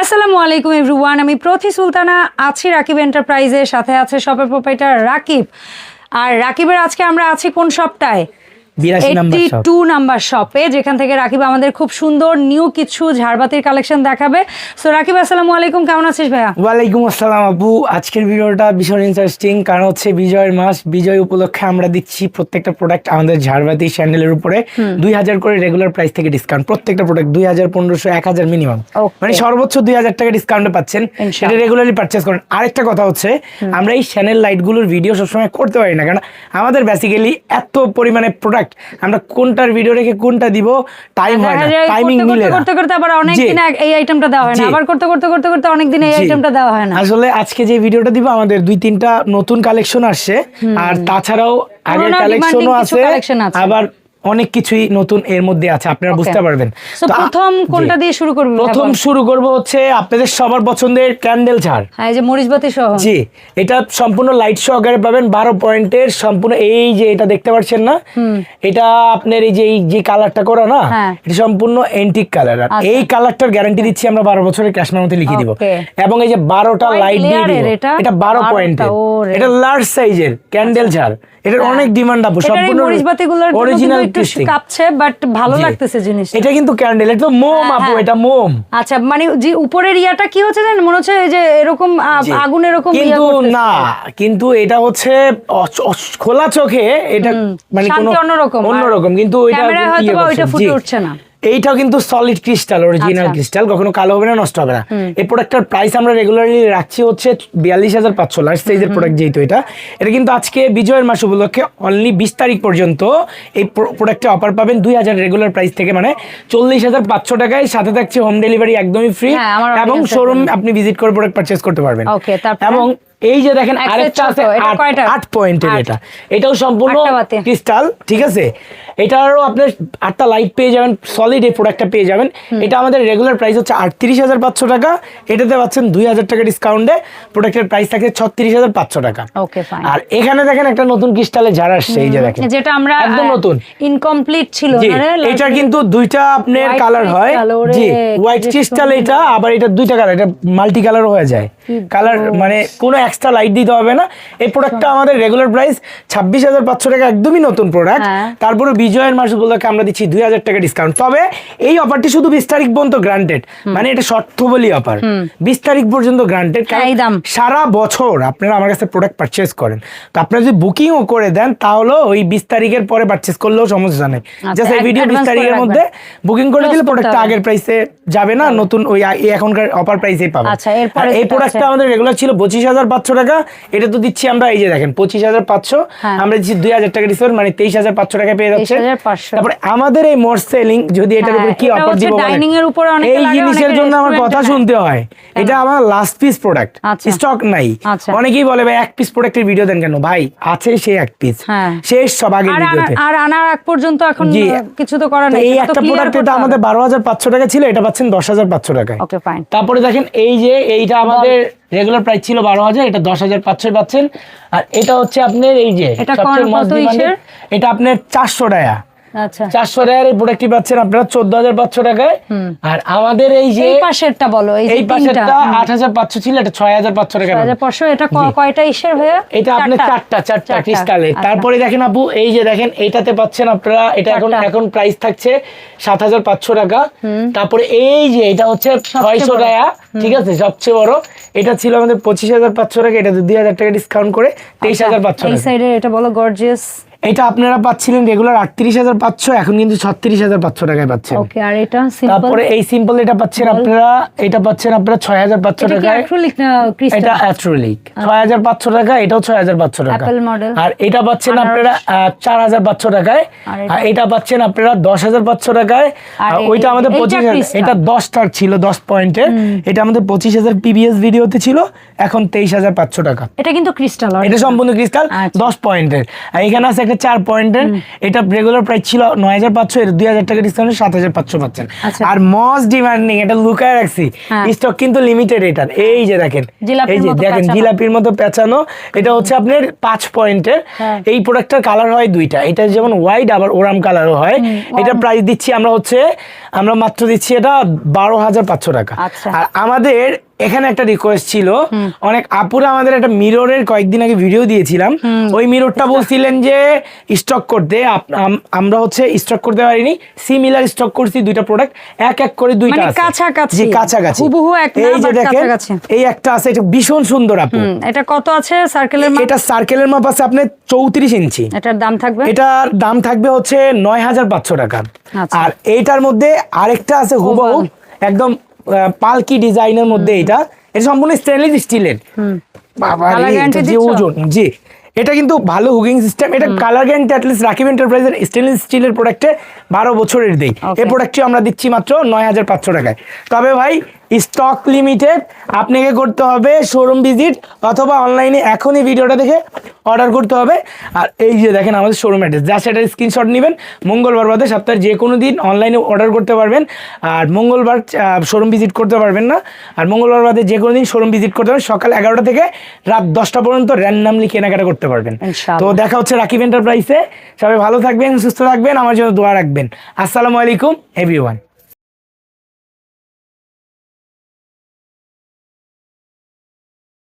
আসসালামু আলাইকুম, এভরিওয়ান। আমি প্রথি সুলতানা আছি রাকিব এন্টারপ্রাইজের। সাথে আছে শপের প্রোপাইটার রাকিব। আর রাকিবের আজকে আমরা আছি কোন শপটায় টু নাম্বার শপে যেখান থেকে রাকিব আমাদের খুব সুন্দর নিউ কিছু ঝাড়বাতির কালেকশন দেখাবে। সো রাকিব আসসালামু আলাইকুম। কেমন আছিস ভাইয়া? ওয়ালাইকুম আসসালাম আপু আজকের ভিডিওটা ভীষণ ইন্টারেস্টিং কারণ হচ্ছে বিজয়ের মাস। বিজয় উপলক্ষে আমরা দিচ্ছি প্রত্যেকটা প্রোডাক্ট আমাদের ঝাড়বাতি স্যান্ডেলের উপরে। দুই হাজার করে রেগুলার প্রাইস থেকে ডিসকাউন্ট প্রত্যেকটা প্রোডাক্ট দুই হাজার পনেরোশো এক হাজার মিনিমাম মানে সর্বোচ্চ দুই হাজার টাকা ডিসকাউন্টে পাচ্ছেন। সেটা রেগুলারলি পারচেস করেন। আরেকটা কথা হচ্ছে আমরা এই চ্যানেল লাইটগুলোর ভিডিও সবসময় করতে পারি না। কারণ আমাদের বেসিক্যালি এত পরিমাণে প্রোডাক্ট আমরা কোনটার ভিডিও রেখে কোনটা দিব টাইম হয় না টাইমিং মিলে করতে করতে আবার অনেক দিন এই আইটেমটা দেওয়া হয় না আবার করতে করতে করতে করতে অনেক দিন এই। আইটেমটা দেওয়া হয় না। আসলে আজকে যে ভিডিওটা দিব আমাদের দুই তিনটা নতুন কালেকশন আসছে আর তাছাড়াও আগের কালেকশনও আছে। আবার অনেক কিছুই নতুন এর মধ্যে আছে আপনারা বুঝতে পারবেন। তো প্রথম কোনটা দিয়ে শুরু করবি? প্রথম শুরু করব হচ্ছে আপনাদের সবার পছন্দের ক্যান্ডেল ঝাড়। হ্যাঁ এই যে মরিচবাতি সহ। জি এটা সম্পূর্ণ লাইট সহকারে পাবেন বারো পয়েন্টের সম্পূর্ণ এই যে এটা দেখতে পাচ্ছেন না? এটা আপনার এই যে এই যে কালারটা করা না হ্যাঁ। এটা সম্পূর্ণ এন্টিক কালার আর আচ্ছা। এই কালারটার গ্যারান্টি দিচ্ছি আমরা বারো বছরের ক্যাশ মেমোতে লিখে দিব। এবং এই যে বারোটা কয় লাইট দিয়ে দিব। এটা? বারো বারোটা, পয়েন্টের এটা লার্জ সাইজের ক্যান্ডেল ঝাড়। এটার হ্যাঁ। অনেক ডিমান্ড আপু সম্পূর্ণ অরিজিনাল একটু কাঁপছে বাট ভালো লাগতেছে জিনিস এটা কিন্তু ক্যান্ডেল এটা মোম হ্যাঁ, আপু হ্যাঁ। এটা মোম। আচ্ছা মানে যে উপরের ইয়াটা কি হচ্ছে জানেন? মনে হচ্ছে এই যে এরকম আগুন এরকম কিন্তু না কিন্তু এটা হচ্ছে খোলা চোখে এটা মানে কোনো অন্যরকম। অন্যরকম কিন্তু এটা ক্যামেরা হয়তো ইয়ে ওইটা ফুটে উঠছে না। এইটাও কিন্তু সলিড ক্রিস্টাল অরিজিনাল। ক্রিস্টাল কখনো কালো হবে না নষ্ট হবে না। এই প্রোডাক্টটার প্রাইস আমরা রেগুলারলি রাখছি হচ্ছে বিয়াল্লিশ হাজার পাঁচশো লার্জ সাইজের প্রোডাক্ট যেহেতু এটা। এটা কিন্তু আজকে বিজয়ের মাস উপলক্ষে অনলি বিশ তারিখ পর্যন্ত এই প্রোডাক্টে অফার পাবেন দুই হাজার রেগুলার প্রাইস থেকে মানে চল্লিশ হাজার পাঁচশো টাকায়। সাথে থাকছে হোম ডেলিভারি একদমই ফ্রি হ্যাঁ, এবং শোরুম আপনি ভিজিট করে প্রোডাক্ট পারচেস করতে পারবেন। এবং এই যে দেখেন আরেকটা আছে ছোট, এটা আট- কয়টা? আট পয়েন্টের এটা। এটাও সম্পূর্ণ ক্রিস্টাল ঠিক আছে? এটারও আপনার আটটা লাইট পেয়ে যাবেন সলিড এই প্রোডাক্টটা পেয়ে যাবেন। এটা আমাদের রেগুলার প্রাইস হচ্ছে আটত্রিশ হাজার পাঁচশো টাকা। এটাতে পাচ্ছেন দুই হাজার টাকা ডিসকাউন্টে প্রোডাক্টের প্রাইস থাকে ছত্রিশ হাজার পাঁচশো টাকা। ওকে ফাইন আর এখানে দেখেন একটা নতুন ক্রিস্টালে ঝাড় আসছে এই যে দেখেন। যেটা আমরা একদম নতুন। ইনকমপ্লিট ছিল এটা কিন্তু দুইটা আপনার কালার হয়। জি হোয়াইট ক্রিস্টাল এটা আবার এটা দুইটা কালার এটা মাল্টি কালার হয়ে যায়। কালার মানে কোনো এক্সট্রা লাইট দিতে হবে না। এই প্রোডাক্টটা আমাদের রেগুলার প্রাইস ছাব্বিশ হাজার পাঁচশো টাকা একদমই নতুন প্রোডাক্ট হ্যাঁ। তারপরে বিজয়ের মাস উপলক্ষে আমরা দিচ্ছি দুই হাজার টাকা ডিসকাউন্ট তবে এই অফারটি শুধু বিশ তারিখ পর্যন্ত গ্রান্টেড মানে এটা শর্ত বলি অফার বিশ তারিখ পর্যন্ত গ্রান্টেড দাম। সারা বছর আপনারা আমার কাছে প্রোডাক্ট পারচেস করেন। তো আপনারা যদি বুকিংও করে দেন তাহলেও ওই বিশ তারিখের পরে পারচেস করলেও সমস্যা নেই। জাস্ট এই ভিডিও বিশ তারিখের মধ্যে বুকিং করে দিলে প্রোডাক্টটা আগের প্রাইসে যাবে না। নতুন ওই এখনকার অফার প্রাইসেই পাবে আচ্ছা, এই প্রোডাক্টটা আমাদের রেগুলার ছিল পঁচিশ হাজার পাঁচশো টাকা। এটা তো দিচ্ছি আমরা এই যে দেখেন পঁচিশ হাজার পাঁচশো। হ্যাঁ। আমরা দিচ্ছি দুই হাজার টাকা ডিসকাউন্ট মানে তেইশ হাজার পাঁচশো টাকা পেয়ে যাচ্ছে। তারপরে আমাদের এই মোট সেলিং যদি এটার হ্যাঁ, উপরে কি অফার দিব এই জিনিসের জন্য আমার কথা শুনতে হয়। এটা আমার লাস্ট পিস প্রোডাক্ট। স্টক নাই। আচ্ছা। অনেকেই বলে ভাই এক পিস প্রোডাক্টের ভিডিও দেন কেন? ভাই আছে সে এক পিস হ্যাঁ। শেষ সব আর ভিডিওতে আর আনার আগ পর্যন্ত এখন কিছু তো করার নেই এই একটা প্রোডাক্ট এটা আমাদের বারো হাজার পাঁচশো টাকা ছিল এটা পাচ্ছেন দশ হাজার পাঁচশো টাকায়। তারপরে দেখেন এই যে এইটা আমাদের রেগুলার প্রাইস ছিল বারো হাজার এটা দশ হাজার পাঁচশো পাচ্ছেন। আর এটা হচ্ছে আপনার এই যে এটা আপনার চারশো টাকা। চারশো টাকার এই প্রোডাক্টটি পাচ্ছেন আপনারা চোদ্দ হাজার পাঁচশো টাকায়। আর আমাদের এই যে এই পাশেরটা বলো এই যে এই তিনটা। পাশেরটা আট হাজার পাঁচশো ছিল এটা ছয় হাজার পাঁচশো টাকা হাজার পাঁচশো এটা কয়টা ইসের ভাইয়া? এটা আপনার চারটা। চারটা ক্রিস্টালে। তারপরে দেখেন আপু এই যে দেখেন এইটাতে পাচ্ছেন আপনারা এটা এখন এখন প্রাইস থাকছে সাত হাজার পাঁচশো টাকা। তারপরে এই যে এটা হচ্ছে ছয়শো। টাকা ঠিক আছে? সবচেয়ে বড়। এটা ছিল আমাদের পঁচিশ হাজার পাঁচশো টাকা এটা দুই হাজার টাকা ডিসকাউন্ট করে তেইশ হাজার পাঁচশো আচ্ছা, এই সাইডে এটা বলো গর্জিয়াস এটা আপনারা পাচ্ছিলেন রেগুলার আটত্রিশ হাজার পাঁচশো এখন কিন্তু ছত্রিশ হাজার পাঁচশো টাকায় পাচ্ছেন। ওকে আর এটা তারপরে এই সিম্পল এটা পাচ্ছেন আপনারা এটা পাচ্ছেন আপনারা ছয় হাজার পাঁচশো টাকায়। এটা ছয় হাজার পাঁচশো টাকা এটাও ছয় হাজার পাঁচশো টাকা। আর এটা পাচ্ছেন আপনারা চার হাজার পাঁচশো টাকায়। আর এটা? পাচ্ছেন আপনারা দশ হাজার পাঁচশো টাকায়। আর ওইটা আমাদের পঁচিশ। এটা দশটার ছিল দশ পয়েন্টের এটা আমাদের পঁচিশ হাজার পিবিএস ভিডিওতে ছিল এখন তেইশ হাজার পাঁচশো টাকা। এটা কিন্তু ক্রিস্টাল এটা সম্পূর্ণ ক্রিস্টাল আচ্ছা। দশ পয়েন্টের। আর এখানে আছে একটা চার পয়েন্টের এটা রেগুলার প্রাইস ছিল নয় হাজার পাঁচশো এর দুই হাজার টাকা ডিসকাউন্ট সাত হাজার পাঁচশো পাচ্ছেন। আচ্ছা। আর মস্ট ডিমান্ডিং এটা লুকায় রাখছি হ্যাঁ। স্টক কিন্তু লিমিটেড এটার এই যে দেখেন এই যে দেখেন জিলাপির মতো পেঁচানো এটা হচ্ছে আপনার পাঁচ পয়েন্টের। হ্যাঁ। এই প্রোডাক্টটার কালার হয় দুইটা। এটা যেমন হোয়াইট আবার ওরাম কালারও হয়। এটা প্রাইস দিচ্ছি আমরা হচ্ছে আমরা মাত্র দিচ্ছি এটা বারো হাজার পাঁচশো টাকা। আচ্ছা। আর আমাদের এখানে একটা রিকোয়েস্ট ছিল। অনেক আপুরা আমাদের একটা মিররের কয়েকদিন আগে ভিডিও দিয়েছিলাম। ওই মিররটা বলছিলেন যে স্টক করতে আমরা হচ্ছে স্টক করতে পারিনি। সিমিলার স্টক করছি দুইটা প্রোডাক্ট এক এক করে দুইটা মানে আছে। কাছাকাছি। কাছাকাছি। হুবহু এক না, এই যে দেখেন এই একটা আছে এটা ভীষণ সুন্দর আপু। এটা কত আছে? সার্কেলের মাপ এটা সার্কেলের মাপ আছে আপনার চৌত্রিশ ইঞ্চি। এটার দাম থাকবে? এটার দাম থাকবে হচ্ছে নয় হাজার পাঁচশো টাকা। আচ্ছা। আর এইটার মধ্যে আরেকটা আছে হুবহু। একদম পালকি ডিজাইনের মধ্যে এটা এটা সম্পূর্ণ স্টেনলেস স্টিলের। যে ওজন জি। এটা কিন্তু ভালো হুকিং সিস্টেম এটা colour guarantee at least Rakib এন্টারপ্রাইজের স্টেনলেস স্টিলের প্রোডাক্টে বারো বছরের দেই. এই প্রোডাক্টটি আমরা দিচ্ছি মাত্র নয় হাজার পাঁচশো টাকায়। তবে ভাই স্টক লিমিটেড আপনাকে করতে হবে শোরুম ভিজিট অথবা অনলাইনে এখনই ভিডিওটা দেখে অর্ডার করতে হবে। আর এই যে দেখেন আমাদের শোরুম অ্যাড্রেস যা সেটার স্ক্রিনশট নেবেন মঙ্গলবার বাদে সপ্তাহের যে কোনো দিন অনলাইনে অর্ডার করতে পারবেন। আর মঙ্গলবার শোরুম ভিজিট করতে পারবেন না। আর মঙ্গলবার বাদে যে কোনো দিন শোরুম ভিজিট করতে পারবেন সকাল এগারোটা থেকে রাত দশটা পর্যন্ত র্যান্ডামলি কেনাকাটা করতে পারবেন। তো দেখা হচ্ছে রাকিব এন্টারপ্রাইসে সবাই ভালো থাকবেন সুস্থ থাকবেন আমার জন্য দোয়া রাখবেন। আসসালামু আলাইকুম এভরিওয়ান